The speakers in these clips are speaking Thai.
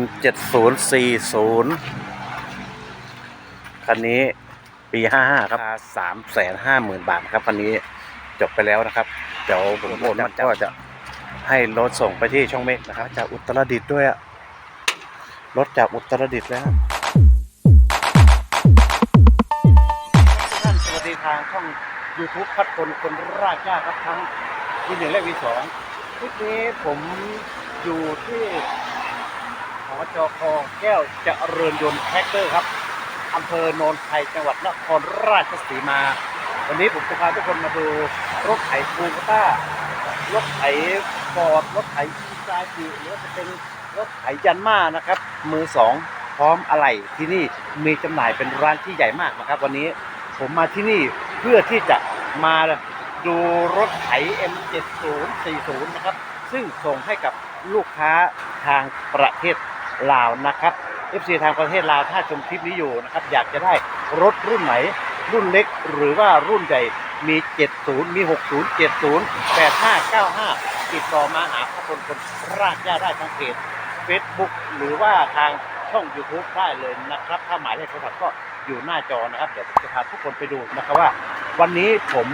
M7040 คันนี้ปี 55 ครับสามแสนห้าหมื่นบาทครับคันนี้จบไปแล้วนะครับ เดี๋ยวผมโอนมันก็จะให้รถส่งไปที่ช่องเมกนะครับ จากอุตรดิตถ์ด้วยอะรถจากอุตรดิตถ์แล้วท่านสวัสดีทางช่อง YouTube พัดคนคนรากยาครับทั้งวีหนึ่งและวีสองคลิปนี้ผมอยู่ที่ หอจอคอแก้วเจริญยนต์แท็กเตอร์ครับอำเภอโนนไทยจังหวัดนครราชสีมา วันนี้ผมจะพาทุกคนมาดูรถไถคูกต้ารถไถฟอร์ดรถไถอีซาจิหรือจะเป็นรถไถยันมานะครับ มือสองพร้อมอะไหล่ที่นี่มีจำหน่ายเป็นร้านที่ใหญ่มากนะครับ วันนี้ผมมาที่นี่เพื่อที่จะมาดูรถไถ M7040 นะครับ ซึ่งส่งให้กับลูกค้าทางประเทศ ลาวนะครับ FC ทางประเทศลาวถ้าชมคลิปนี้อยู่นะครับ อยากจะได้รถรุ่นไหน รุ่นเล็กหรือว่ารุ่นใหญ่มี 70 มี 60 70 8595 ติดต่อมาหาข้อคนคนรากย่าได้ทางเพจ Facebook หรือว่าทางช่อง YouTube ได้เลยนะครับ ถ้าหมายเลขโทรศัพท์ก็อยู่หน้าจอนะครับ เดี๋ยวผมจะพาทุกคนไปดูนะครับว่า วันนี้ผม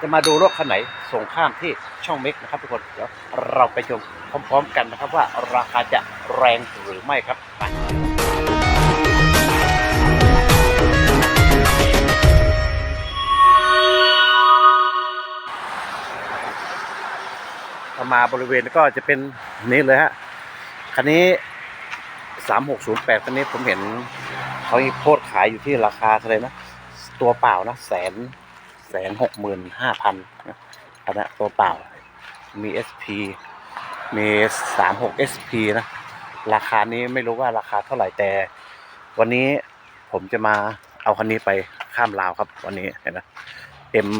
จะมาดูรถคันไหนส่งข้ามที่ช่องเม็กนะครับทุกคนเดี๋ยวเราไปชมพร้อม ๆ กันนะครับว่าราคาจะ แรงหรือไม่ครับมาบริเวณก็จะเป็นนี้เลยฮะ คันนี้3608คันนี้ผมเห็นเขาโพสขายอยู่ที่ราคาเท่าไหร่นะ ตัวเปล่านะแสนแสนหกหมื่นห้าพันนะอันนี้ตัวเปล่า มี SP มี36 SP นะ ราคานี้ไม่รู้ว่าราคาเท่าไหร่แต่ วันนี้ผมจะมาเอาคันนี้ไปข้ามลาวครับ วันนี้เห็นนะ M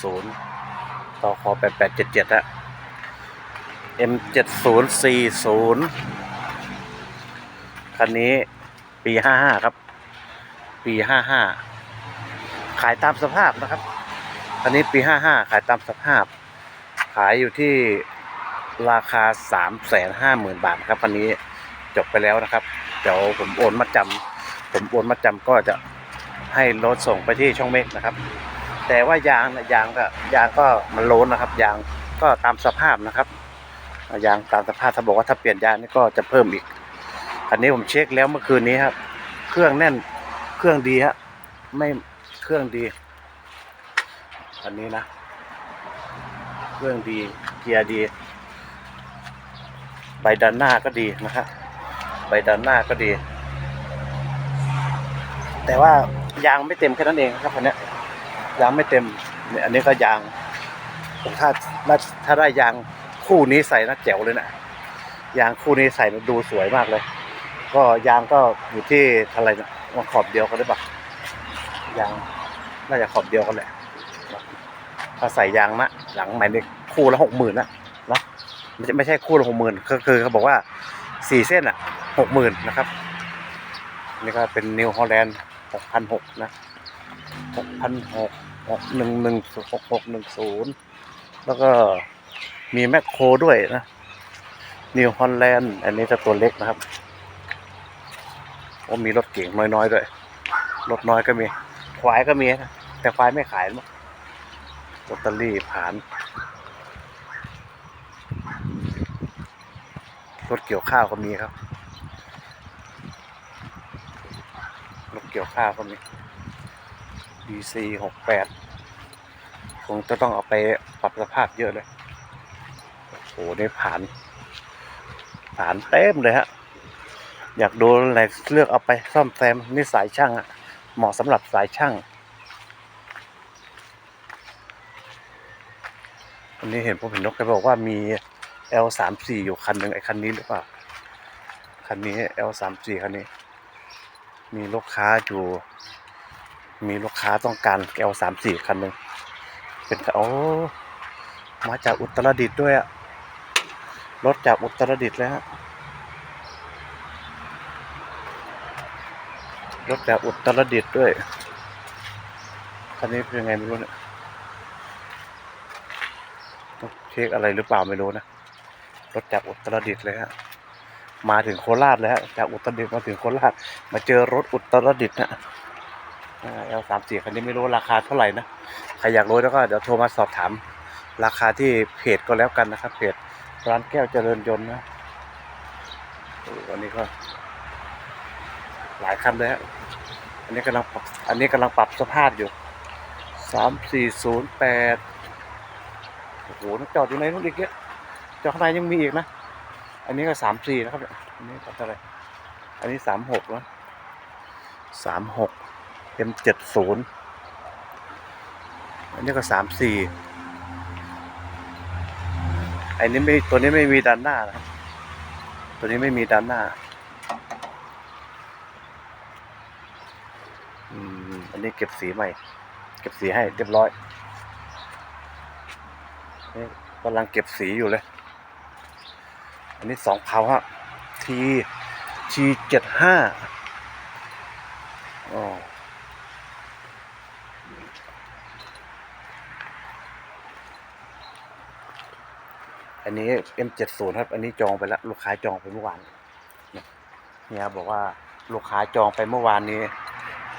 7040ต่อคอแปดแปดเจ็ดเจ็ดฮะ M เจ็ดศูนย์สี่ศูนย์คันนี้ปีห้าห้าครับ ปีห้าห้าขายตามสภาพนะครับ คันนี้ปีห้าห้าขายตามสภาพ ขายอยู่ที่ ราคาสามแสนห้าหมื่นบาทครับคันนี้จบไปแล้วนะครับ เดี๋ยวผมโอนมาจำผมโอนมาจำก็จะให้รถส่งไปที่ช่องเมกนะครับ แต่ว่ายางนะยางก็ยางก็มันโลนนะครับ ยางก็ตามสภาพนะครับยางตามสภาพถ้าบอกว่าถ้าเปลี่ยนยางนี่ก็จะเพิ่มอีกอันนี้ผมเช็คแล้วเมื่อคืนนี้ครับ เครื่องแน่นเครื่องดีฮะไม่เครื่องดีอันนี้นะ เครื่องดีเกียร์ดี ใบด้านหน้าก็ดีนะครับใบด้านหน้าก็ดี แต่ว่ายางไม่เต็มแค่นั้นเองครับคันนี้ยางไม่เต็มเนี่ยอันนี้ก็ยางผมถ้าถ้าถ้าได้ยางคู่นี้ใส่นะแจ๋วเลยนะยางคู่นี้ใส่นดูสวยมากเลย ก็ยางก็อยู่ที่เท่าไรนะว่าขอบเดียวกันได้ปะยางน่าจะขอบเดียวกันแหละถ้าใส่ยางนะหลังใหม่นี่คู่ละหกหมื่นนะนะ ไม่ใช่ไม่ใช่คู่ละหกหมื่นก็คือเขาบอกว่าสี่เส้นอะหกหมื่นนะครับ นี่ก็เป็นนิวฮอลแลนด์หกพันหกนะหกพันหกหกหนึ่งหนึ่งหกหกหนึ่งศูนย์แล้วก็มีแมคโครด้วยนะนิวฮอลแลนด์อันนี้จะตัวเล็กนะครับโอ้มีรถเก่งน้อยๆด้วย รถน้อยก็มี ควายก็มีนะแต่ควายไม่ขายมั้งลอตเตอรี่ผ่าน ถเกี่ยวข้าวก็มีครับรถเกี่ยวข้าวก็มี DC หกแปดคงจะต้องเอาไปปรับสภาพเยอะเลยโอ้โหนี่ผ่าน ผ่านเต็มเลยฮะ อยากดูอะไรเลือกเอาไปซ่อมแซมนี่สายช่างอะเหมาะสำหรับสายช่างวันนี้เห็นผมเห็นนกแกบอกว่ามี L สามสี่อยู่คันหนึ่งไอ้คันนี้หรือเปล่า คันนี้ L สามสี่คันนี้ มีลูกค้าอยู่ มีลูกค้าต้องการแกวสามสี่คันหนึ่งเป็นโอ้มาจากอุตรดิตถ์ด้วยอะรถจากอุตรดิตถ์เลยฮะรถจากอุตรดิตถ์ด้วย คันนี้เป็นยังไงไม่รู้เนี่ยเช็คอะไรหรือเปล่าไม่รู้นะ รถจากอุตรดิตถ์เลยฮะมาถึงโคราชแล้วจากอุตรดิตถ์มาถึงโคราช มาเจอรถอุตรดิตถ์นะเอลสามสี่คันนี้ไม่รู้ราคาเท่าไหร่นะใครอยากรู้แล้วก็เดี๋ยวโทรมาสอบถาม ราคาที่เพจก็แล้วกันนะครับเพจร้านแก้วเจริญยนต์นะโอ้วันนี้ก็ หลายคันเลยฮะอันนี้กำลังปรับอันนี้กำลังปรับสภาพอยู่สามสี่ศูนย์แปดโอ้โหนักจอดอยู่ในนู้นอีกเยอะ จอข้างในยังมีอีกนะ อันนี้ก็สามสี่นะครับอันนี้ตัดอะไร อันนี้สามหกนะสามหกเอ็มเจ็ดศูนย์อันนี้ก็สามสี่อันนี้ไม่ตัวนี้ไม่มีด้านหน้านะครับ ตัวนี้ไม่มีด้านหน้าอืมอันนี้เก็บสีใหม่ เก็บสีให้เรียบร้อยกำลังเก็บสีอยู่เลย อันนี้สองเผาฮะทีทีเจ็ดห้าอ๋ออันนี้ M70 ครับ อันนี้จองไปแล้ว ลูกค้าจองไปเมื่อวาน เนี่ยบอกว่าลูกค้าจองไปเมื่อวานนี้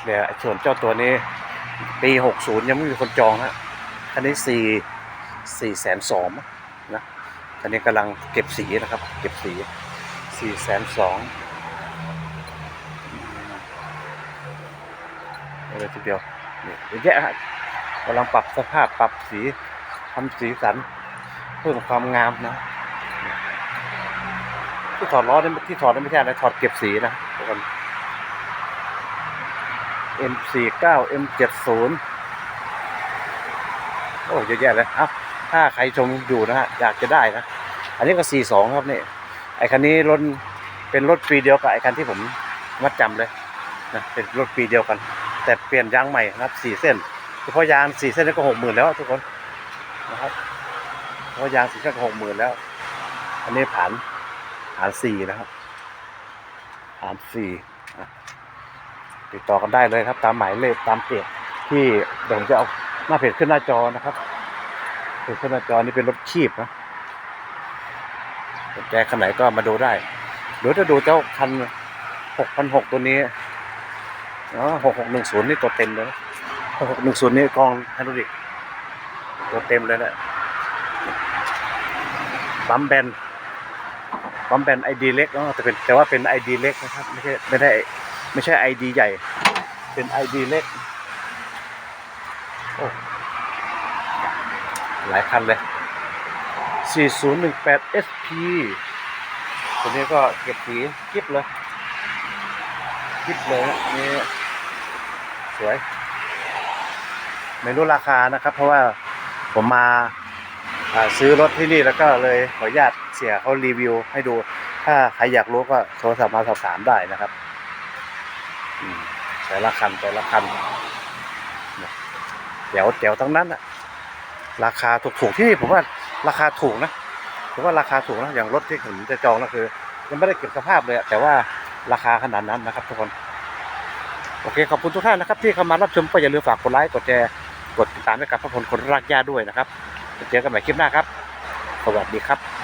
เดี๋ยวส่วนเจ้าตัวนี้ ปี 60 ยังไม่มีคนจองฮะ อันนี้สี่สี่แสนสอง อันนี้กำลังเก็บสีนะครับ เก็บสีสี่แสนสองเลยทีเดียวนี่เยอะแยะกำลังปรับสภาพปรับสีทำสีสันเพิ่มความงามนะที่ถอดล้อนี่ที่ถอดไม่ใช่อะไรถอดเก็บสีนะทุกคน M49 M70 โอ้เยอะแยะเลยเอ้าถ้าใครชมอยู่นะฮะอยากจะได้นะ อันนี้ก็ 42 ครับนี่ไอ้คันนี้รถเป็นรถปีเดียวกับไอ้คันที่ผมมัดจำเลยนะเป็นรถปีเดียวกัน แต่เปลี่ยนยางใหม่นะครับ4เส้นเฉพาะยาง4เส้นนี่ก็60,000แล้วทุกคนนะครับเฉพาะยาง4เส้นก็60,000แล้ว อันนี้ผ่านผ่าน4นะครับผ่าน4นะติดต่อกันได้เลยครับ ตามหมายเลขตามเพจที่เดี๋ยวผมจะเอาหน้าเพจขึ้นหน้าจอนะครับเพจขึ้นหน้าจอนี่เป็นรถคีบนะ สนใจคันไหนก็มาดูได้เดี๋ยวจะดูเจ้าคันหกพันหกตัวนี้อ๋อหกหกหนึ่งศูนย์นี่ตัวเต็มเลยหกหกหนึ่งศูนย์นี่กองไฮดรอลิกตัวเต็มเลยแหละปั๊มแบนปั๊มแบนไอดีเล็กนะแต่เป็นแต่ว่าเป็นไอดีเล็กนะครับไม่ใช่ไม่ได้ไม่ใช่ไอดีใหญ่ เป็นไอดีเล็กโอ้หลายคันเลย 4018 SP ตัวนี้ก็เก็บสีกิ๊บเลยกิ๊บเลยนะนี่สวย ไม่รู้ราคานะครับ เพราะว่าผมมาซื้อรถที่นี่แล้วก็เลยขออนุญาตเสียเขารีวิวให้ดู ถ้าใครอยากรู้ก็โทรศัพท์มาสอบถามได้นะครับแต่ละคันแต่ละคันเนี่ยแจ๋วแจ๋วทั้งนั้นอะราคาถูกๆที่นี่ผมว่า ราคาถูกนะผมว่าราคาถูกนะอย่างรถที่ผมจะจองก็คือ ยังไม่ได้เก็บสภาพเลยแต่ว่าราคาขนาดนั้นนะครับทุกคนโอเคขอบคุณทุกท่านนะครับที่เข้ามารับชมก็อย่าลืมฝากกดไลค์กดแชร์กดติดตามให้กับพระพลคนรักญาด้วยนะครับเจอกันใหม่คลิปหน้าครับ สวัสดีครับ